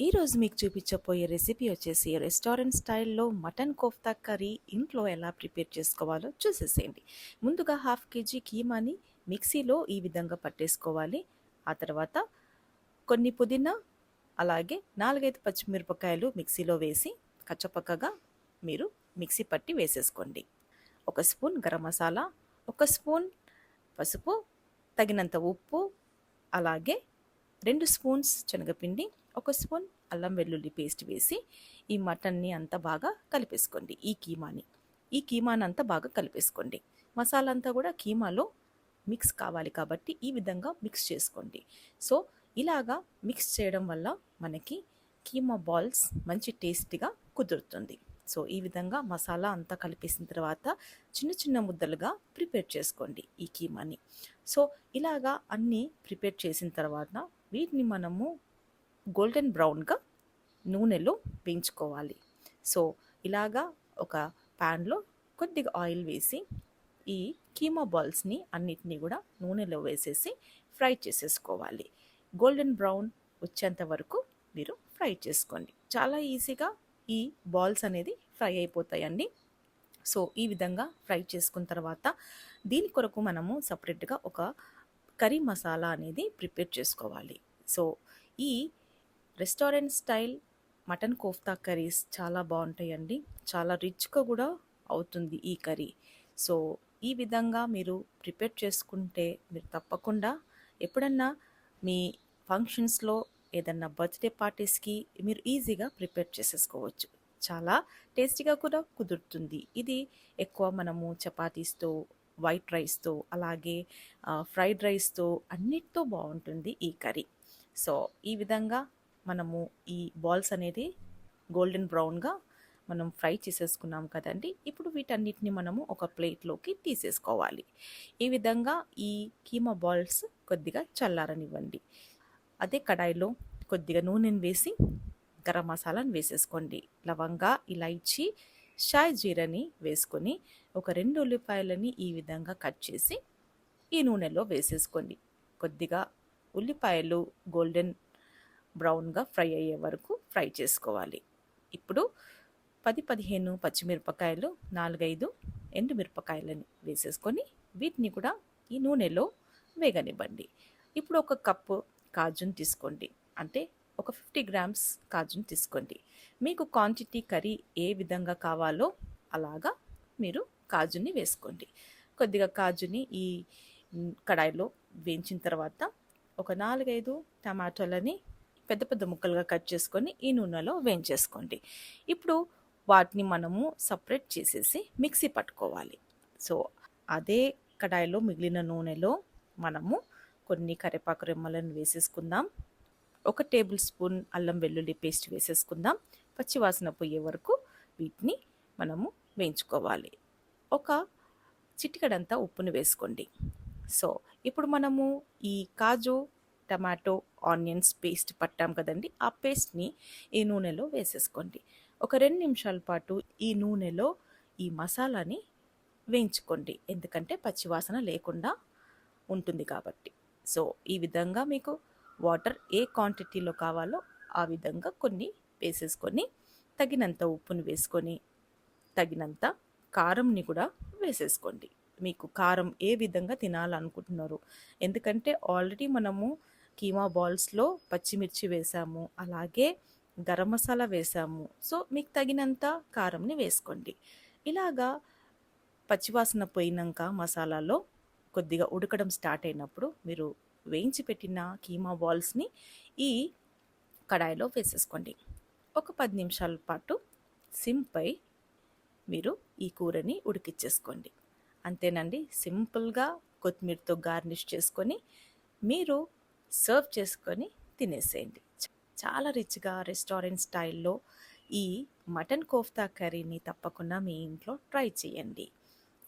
ఈరోజు మీకు చూపించబోయే రెసిపీ వచ్చేసి రెస్టారెంట్ స్టైల్లో మటన్ కోఫ్తా కర్రీ ఇంట్లో ఎలా ప్రిపేర్ చేసుకోవాలో చూసేసేయండి. ముందుగా హాఫ్ కేజీ కీమాని మిక్సీలో ఈ విధంగా పట్టేసుకోవాలి. ఆ తర్వాత కొన్ని పుదీనా అలాగే నాలుగైదు పచ్చిమిరపకాయలు మిక్సీలో వేసి కచ్చపక్కగా మీరు మిక్సీ పట్టి వేసేసుకోండి. ఒక స్పూన్ గరం మసాలా ఒక స్పూన్ పసుపు తగినంత ఉప్పు అలాగే రెండు స్పూన్స్ శనగపిండి ఒక స్పూన్ అల్లం వెల్లుల్లి పేస్ట్ వేసి ఈ మటన్ని అంతా బాగా కలిపేసుకోండి ఈ కీమాని. ఈ కీమాని అంతా బాగా కలిపేసుకోండి. మసాలా అంతా కూడా కీమాలో మిక్స్ కావాలి కాబట్టి ఈ విధంగా మిక్స్ చేసుకోండి. సో ఇలాగా మిక్స్ చేయడం వల్ల మనకి కీమా బాల్స్ మంచి టేస్టీగా కుదురుతుంది. సో ఈ విధంగా మసాలా అంతా కలిపేసిన తర్వాత చిన్న చిన్న ముద్దలుగా ప్రిపేర్ చేసుకోండి ఈ కీమాని. సో ఇలాగా అన్నీ ప్రిపేర్ చేసిన తర్వాత వీటిని మనము గోల్డెన్ బ్రౌన్గా నూనెలో వేయించుకోవాలి. సో ఇలాగా ఒక ప్యాన్లో కొద్దిగా ఆయిల్ వేసి ఈ కీమా బాల్స్ని అన్నిటినీ కూడా నూనెలో వేసేసి ఫ్రై చేసేసుకోవాలి. గోల్డెన్ బ్రౌన్ వచ్చేంత వరకు మీరు ఫ్రై చేసుకోండి. చాలా ఈజీగా ఈ బాల్స్ అనేది ఫ్రై అయిపోతాయండి. సో ఈ విధంగా ఫ్రై చేసుకున్న తర్వాత దీని కొరకు మనము సపరేట్గా ఒక కర్రీ మసాలా అనేది ప్రిపేర్ చేసుకోవాలి. సో ఈ restaurant style mutton kofta curries చాలా బాగుంటాయండి. చాలా రిచ్గా కూడా అవుతుంది ఈ కర్రీ. సో ఈ విధంగా మీరు ప్రిపేర్ చేసుకుంటే మీరు తప్పకుండా ఎప్పుడన్నా మీ ఫంక్షన్స్లో ఏదన్నా బర్త్డే పార్టీస్కి మీరు ఈజీగా ప్రిపేర్ చేసేసుకోవచ్చు. చాలా టేస్టీగా కూడా కుదురుతుంది. ఇది ఎక్కువ మనము చపాతీస్తో వైట్ రైస్తో అలాగే ఫ్రైడ్ రైస్తో అన్నిటితో బాగుంటుంది ఈ కర్రీ. సో ఈ విధంగా మనము ఈ బాల్స్ అనేది గోల్డెన్ బ్రౌన్గా మనం ఫ్రై చేసేసుకున్నాం కదండి. ఇప్పుడు వీటన్నిటిని మనము ఒక ప్లేట్లోకి తీసేసుకోవాలి. ఈ విధంగా ఈ కీమా బాల్స్ కొద్దిగా చల్లారనివ్వండి. అదే కడాయిలో కొద్దిగా నూనెను వేసి గరం మసాలాను వేసేసుకోండి. లవంగా ఇలాచి షాయ్ జీరని వేసుకొని ఒక రెండు ఉల్లిపాయలని ఈ విధంగా కట్ చేసి ఈ నూనెలో వేసేసుకోండి. కొద్దిగా ఉల్లిపాయలు గోల్డెన్ బ్రౌన్గా ఫ్రై అయ్యే వరకు ఫ్రై చేసుకోవాలి. ఇప్పుడు పది పదిహేను పచ్చిమిరపకాయలు నాలుగైదు ఎండుమిరపకాయలని వేసేసుకొని వీటిని కూడా ఈ నూనెలో వేగనివ్వండి. ఇప్పుడు ఒక కప్పు కాజును తీసుకోండి. అంటే ఒక ఫిఫ్టీ గ్రామ్స్ కాజుని తీసుకోండి. మీకు క్వాంటిటీ కర్రీ ఏ విధంగా కావాలో అలాగా మీరు కాజుని వేసుకోండి. కొద్దిగా కాజుని ఈ కడాయిలో వేయించిన తర్వాత ఒక నాలుగైదు టమాటోలని పెద్ద పెద్ద ముక్కలుగా కట్ చేసుకొని ఈ నూనెలో వేయించేసుకోండి. ఇప్పుడు వాటిని మనము సపరేట్ చేసేసి మిక్సీ పట్టుకోవాలి. సో అదే కడాయిలో మిగిలిన నూనెలో మనము కొన్ని కరివేపాకు రెమ్మలను వేసేసుకుందాం. ఒక టేబుల్ స్పూన్ అల్లం వెల్లుల్లి పేస్ట్ వేసేసుకుందాం. పచ్చివాసన పోయే వరకు వీటిని మనము వేయించుకోవాలి. ఒక చిటికడంతా ఉప్పును వేసుకోండి. సో ఇప్పుడు మనము ఈ కాజు టమాటో ఆనియన్స్ పేస్ట్ పట్టాం కదండి. ఆ పేస్ట్ని ఈ నూనెలో వేసేసుకోండి. ఒక రెండు నిమిషాల పాటు ఈ నూనెలో ఈ మసాలాని వేయించుకోండి. ఎందుకంటే పచ్చివాసన లేకుండా ఉంటుంది కాబట్టి. సో ఈ విధంగా మీకు వాటర్ ఏ క్వాంటిటీలో కావాలో ఆ విధంగా కొన్ని వేసేసుకొని తగినంత ఉప్పుని వేసుకొని తగినంత కారంని కూడా వేసేసుకోండి. మీకు కారం ఏ విధంగా తినాలనుకుంటున్నారు. ఎందుకంటే ఆల్రెడీ మనము కీమా బాల్స్లో పచ్చిమిర్చి వేసాము అలాగే గరం మసాలా వేసాము. సో మీకు తగినంత కారంని వేసుకోండి. ఇలాగా పచ్చివాసన పోయినాక మసాలాలో కొద్దిగా ఉడకడం స్టార్ట్ అయినప్పుడు మీరు వేయించి పెట్టిన కీమా బాల్స్ని ఈ కడాయిలో వేసేసుకోండి. ఒక పది నిమిషాల పాటు సిమ్పై మీరు ఈ కూరని ఉడికిచ్చేసుకోండి. అంతేనండి సింపుల్గా కొత్తిమీరతో గార్నిష్ చేసుకొని మీరు సర్వ్ చేసుకొని తినేసేయండి. చాలా రిచ్గా రెస్టారెంట్ స్టైల్లో ఈ మటన్ కోఫ్తా కర్రీని తప్పకుండా మీ ఇంట్లో ట్రై చేయండి.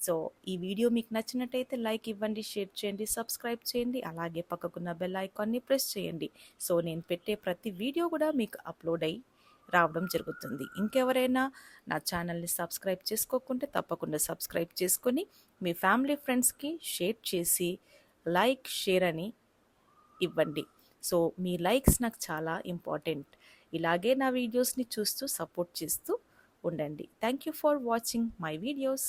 సో ఈ వీడియో మీకు నచ్చినట్టయితే లైక్ ఇవ్వండి షేర్ చేయండి సబ్స్క్రైబ్ చేయండి అలాగే పక్కకున్న బెల్ ఐకాన్ని ప్రెస్ చేయండి. సో నేను పెట్టే ప్రతి వీడియో కూడా మీకు అప్లోడ్ అయ్యి రావడం జరుగుతుంది. ఇంకెవరైనా నా ఛానల్ని సబ్స్క్రైబ్ చేసుకోకుంటే తప్పకుండా సబ్స్క్రైబ్ చేసుకొని మీ ఫ్యామిలీ ఫ్రెండ్స్కి షేర్ చేసి లైక్ షేర్ అని ఇవ్వండి. సో మీ లైక్స్ నాకు చాలా ఇంపార్టెంట్. ఇలాగే నా వీడియోస్ని చూస్తూ సపోర్ట్ చేస్తూ ఉండండి. Thank you for watching my videos.